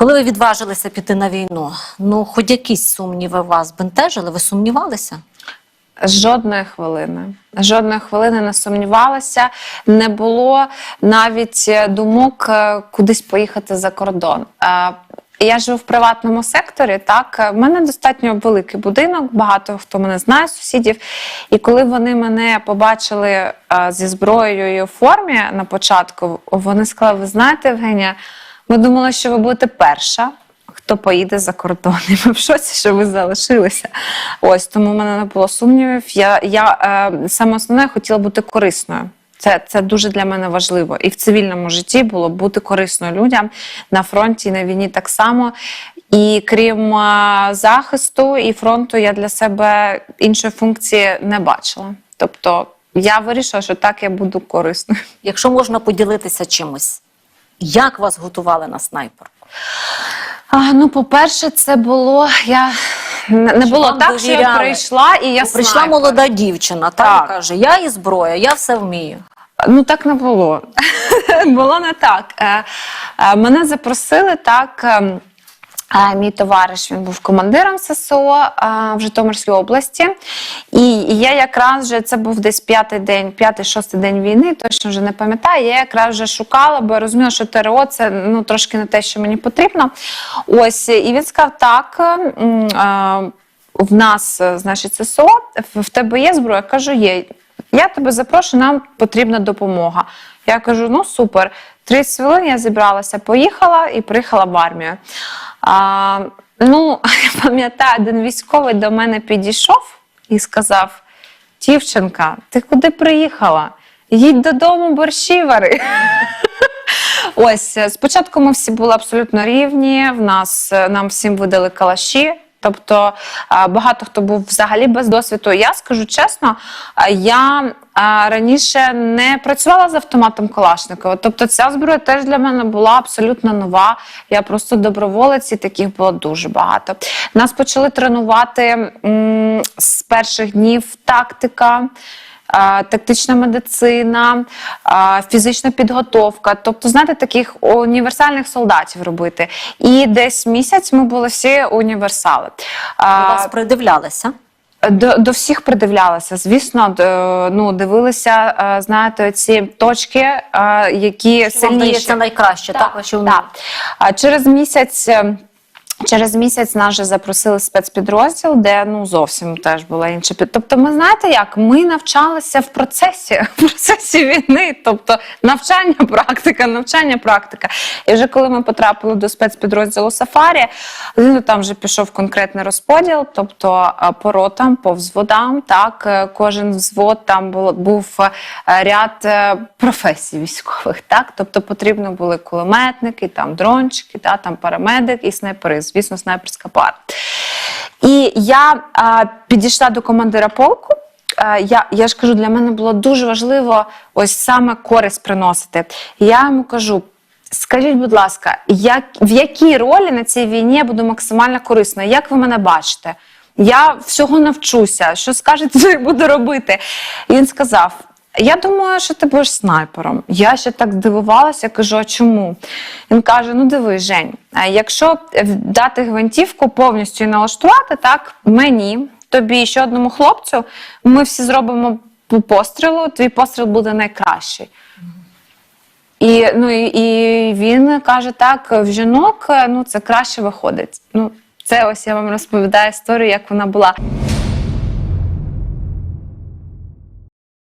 Коли ви відважилися піти на війну, ну хоч якісь сумніви вас бентежили, ви сумнівалися? Жодної хвилини. Жодної хвилини не сумнівалася. Не було навіть е, думок е, кудись поїхати за кордон. Е, Я живу в приватному секторі. Так, в мене достатньо великий будинок, багато хто мене знає, сусідів. І коли вони мене побачили зі зброєю і формі на початку, вони сказали: ви знаєте, Євгенія, ми думали, що ви будете перша хто поїде за кордон. І ми в шоці, що ви залишилися. Ось тому в мене не було сумнівів. Я, я е, саме основне хотіла бути корисною. Це, це дуже для мене важливо. І в цивільному житті було бути корисною людям на фронті, і на війні так само. І крім е, захисту і фронту, я для себе іншої функції не бачила. Тобто я вирішила, що так я буду корисною. Якщо можна поділитися чимось, як вас готували на снайперку? А, ну, по-перше, це було. Я не Чи було так, так, що я прийшла і я Ну, Прийшла снайпер. молода дівчина, та, Так. і каже, я і зброя, я все вмію. Ну так не було. було не так. Е, е, Мене запросили так. Мій товариш він був командиром ССО в Житомирській області, і я якраз вже це був десь п'ятий день, п'ятий, шостий день війни. Точно вже не пам'ятаю. Я якраз вже шукала, бо я розуміла, що ТРО це ну трошки не те, що мені потрібно. Ось і він сказав: так. В нас, е, значить, ССО, в тебе є зброя? Кажу, є. Я тебе запрошую, нам потрібна допомога. Я кажу: ну супер. 30 хвилин я зібралася, поїхала і приїхала в армію. А, ну, я пам'ятаю, один військовий до мене підійшов і сказав: Дівчинка, ти куди приїхала? Їдь додому, борщі вари. Ось е, спочатку ми всі були абсолютно рівні. В нас е, нам всім видали калаші. Тобто багато хто був взагалі без досвіду. Я скажу чесно, я раніше не працювала з автоматом Калашникова. Тобто ця зброя теж для мене була абсолютно нова. Я просто доброволець, і таких було дуже багато. Нас почали тренувати з перших днів тактика тактична медицина, фізична підготовка, тобто, знаєте, таких універсальних солдатів робити. І десь місяць ми були всі універсали. У вас придивлялися? до, до всіх придивлялися. Звісно, д- ну, дивилися, е, знаєте, ці точки, е, які Що вам сильніші. здається найкраще, так? Так, умови? так. А через місяць. Через місяць нас же запросили спецпідрозділ, де ну зовсім теж була інша під. Тобто, ми знаєте, як ми навчалися в процесі в процесі війни, тобто навчання, практика, навчання, практика. І вже коли ми потрапили до спецпідрозділу Сафарі, ну там вже пішов конкретний розподіл, тобто е, по ротам, по взводам, так е, кожен взвод там був е, ряд професій військових, так тобто потрібно були кулеметники, там дрончики, та там парамедик і снайпери, звісно, снайперська пара. І я а, підійшла до командира полку. А, я, я ж кажу, для мене було дуже важливо ось саме користь приносити. Я йому кажу: скажіть, будь ласка, як, в якій ролі на цій війні я буду максимально корисна? Як ви мене бачите? Я всього навчуся, що скажете, буду робити. І він сказав: я думаю, що ти будеш снайпером. Я ще так здивувалася, кажу, а чому? Він каже: Ну диви, Жень, якщо дати гвинтівку повністю і налаштувати, так мені, тобі і ще одному хлопцю, ми всі зробимо по пострілу, твій постріл буде найкращий. І, ну, і, він каже: так, в жінок ну, це краще виходить. Ну, це ось я вам розповідаю історію, як вона була.